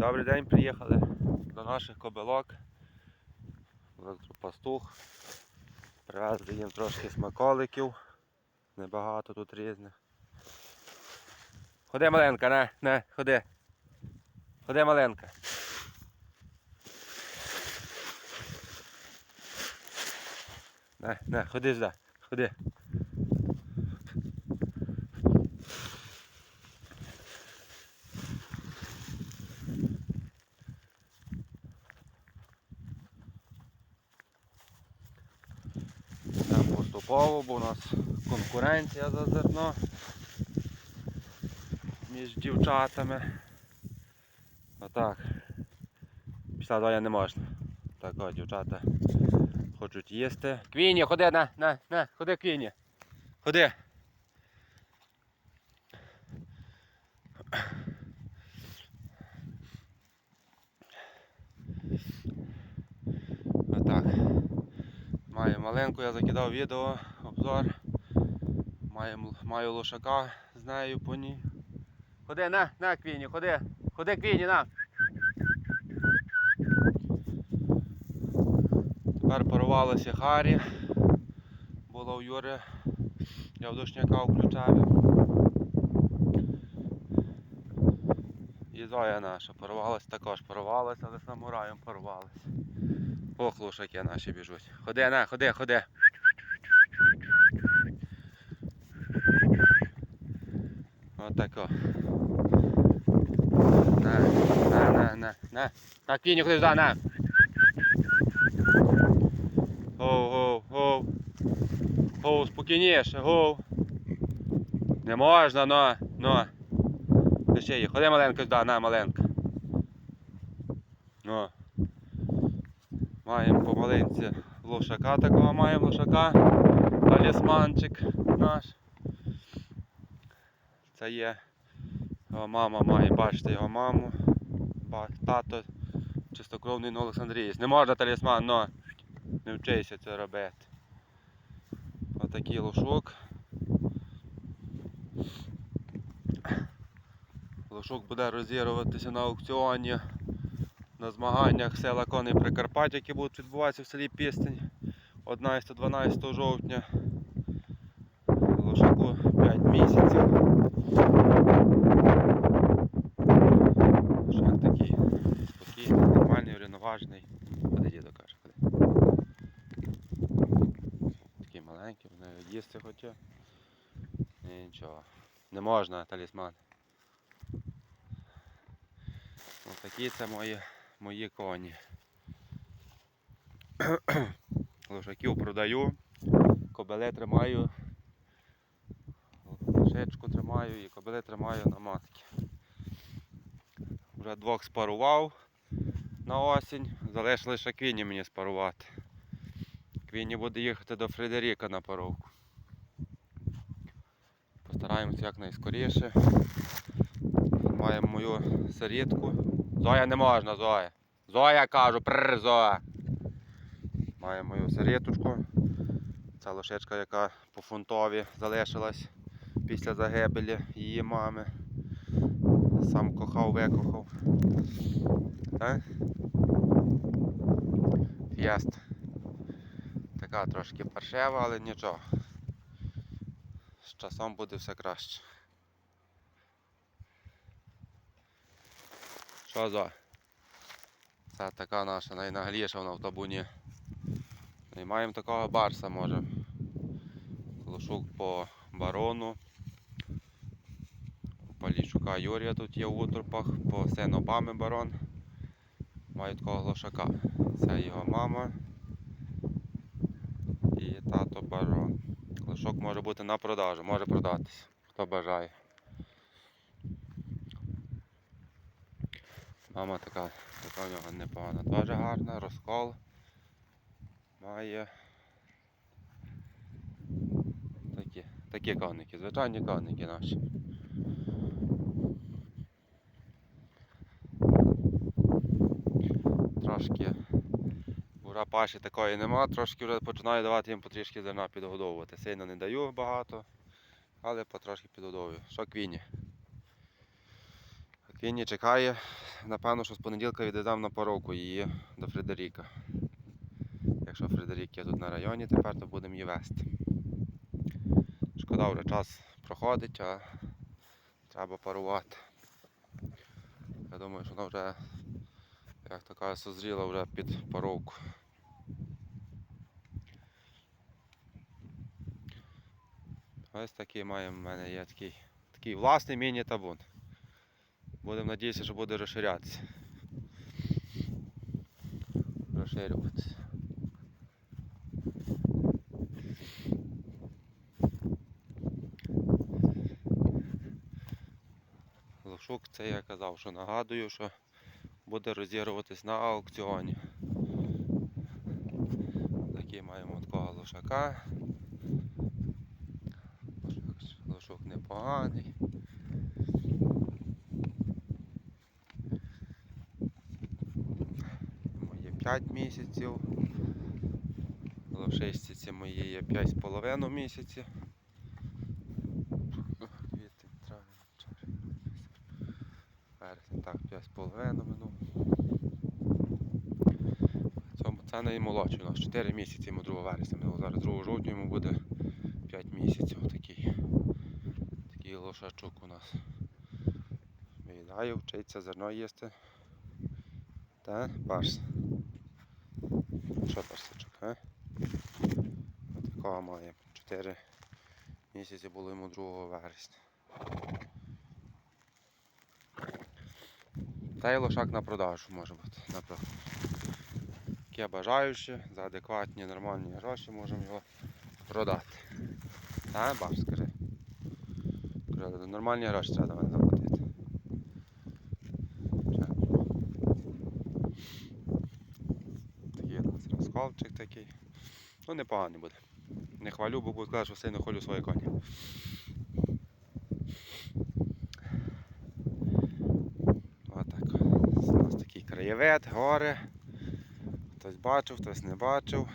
Добрий день, приїхали до наших кобилок. Електропастух. Привезли їм трошки смаколиків. Небагато тут різних. Ходи маленька, не, не, ходи. Ходи маленька. Не, не, ходи сюди, ходи. Там бо у нас конкуренція за зерно між дівчатами. Отак. Після доя не можна. Так о, дівчата хочуть їсти. Квіні, ходи, на, на, на, ходи, Квіні. Ходи. Отак. Маю маленьку, я закидав відео, обзор. Маю, маю лошака з нею по ній. Ходи, на, на, Квіні, ходи. Ходи, Квіні, на. Тепер порвалося Харі. Було у Юри Явдушняка у Ключаві. І Зоя наша порвалась також, порвалась, але самураєм порвалась. Ох, лошаки наші біжуть. Ходи, на, ходи, ходи. Отако. На, на, на, на, на. На, кінь, ходи сюди, на. Гоу, гоу, гоу. Гоу, спокійніше, гоу. Не можна, но, но. Ще є. Ходи маленько сюди, на, маленька. Ну. Маємо помаленці лошака такого, маємо лошака. Талісманчик наш. Це є. Його мама має, бачите його маму. Тато чистокровний Олександрієць. Не можна талісман, но не вчися це робити. Отакий лошок. Лошок буде розігруватися на аукціоні на змаганнях села коней Прикарпаття, які будуть відбуватися в селі Пістень 11-12 жовтня. Лошаку 5 місяців. Лошак такий спокійний, нормальний, врівноважений. Ходи, дідо каже, ходи. Такий маленький, вони їсти. І нічого. Не можна талісман. Ось такі це мої, мої коні. Лошаків продаю, кобили тримаю, лошечку тримаю і кобили тримаю на матки. Вже двох спарував на осінь, залишили ще квіні мені спарувати. Квіні буде їхати до Фредеріка на паровку. Постараємося якнайскоріше. Маємо мою сирітку. Зоя не можна, Зоя. Зоя кажу, пррр, Зоя. Маємо мою сиріточку. Це лошечка, яка по фунтові залишилась після загибелі її мами. Сам кохав, викохав. Так? Єст. Така трошки паршева, але нічого. З часом буде все краще. Що за? Це така наша найнагліша на автобуні. І маємо такого барса може. Лошук по барону. У Юрія тут є в утрупах, по син Обами барон. Маю такого лошака. Це його мама і тато барон. Лошок може бути на продажу, може продатися, хто бажає. Мама така, така в нього непогана, теж гарна, розкол. Має такі, такі коники, звичайні коники наші. Трошки Уже паші такої нема, трошки вже починаю давати їм потрішки зерна підгодовувати. Сильно не даю багато, але потрошки підгодовую. Що квіні? Фіні чекає, напевно, що з понеділка відвеземо на поровку її до Фредеріка. Якщо Фредерік є тут на районі, тепер то будемо її вести. Шкода, вже час проходить, а треба парувати. Я думаю, що вона вже, як то кажуть, созріла вже під паровку. Ось такий маємо в мене є такий, такий власний міні-табун. Будемо надіятися, що буде розширятися. Розширюватися. Лошук це я казав, що нагадую, що буде розігруватись на аукціоні. Такий маємо такого лошака. Лошак, лошок непоганий. Йому є 5 місяців. Лошистиці мої є 5,5 місяців. Квітень, травень, червень, вересень, так, 5,5 минув. Це наймолодший у нас 4 місяці йому 2 вересня минуло. Зараз 2 жовтня йому буде 5 місяців такий. Такий лошачок у нас. Виїдає, вчиться зерно їсти. Та, барс. Що барсичок, а? Такого має. 4 місяці було йому 2 вересня. Та й лошак на продажу може бути. На продажу. Яке бажаючі, за адекватні нормальні гроші можемо його продати. А, баш, скажи. Нормальні гроші треба мене у такий. Ну непоганий буде. Не хвалю, бо буду сказати, що сильно хвалю свої коні. Отак. У нас такий краєвид, гори. Хтось бачив, хтось не бачив.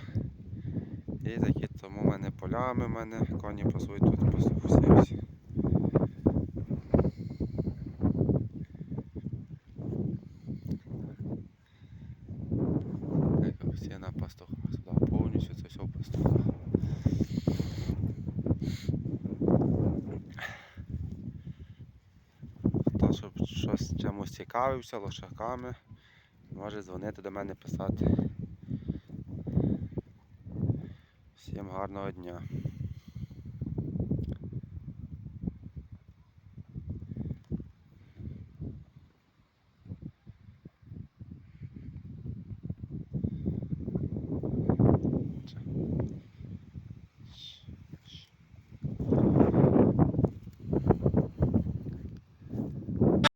І такі тому в мене полями, в мене коні пасують тут всі. Всі на пастухах. Сюди повністю це все в пастухах. Хто щоб щось чимось цікавився, лошаками, може дзвонити до мене писати. Всім гарного дня.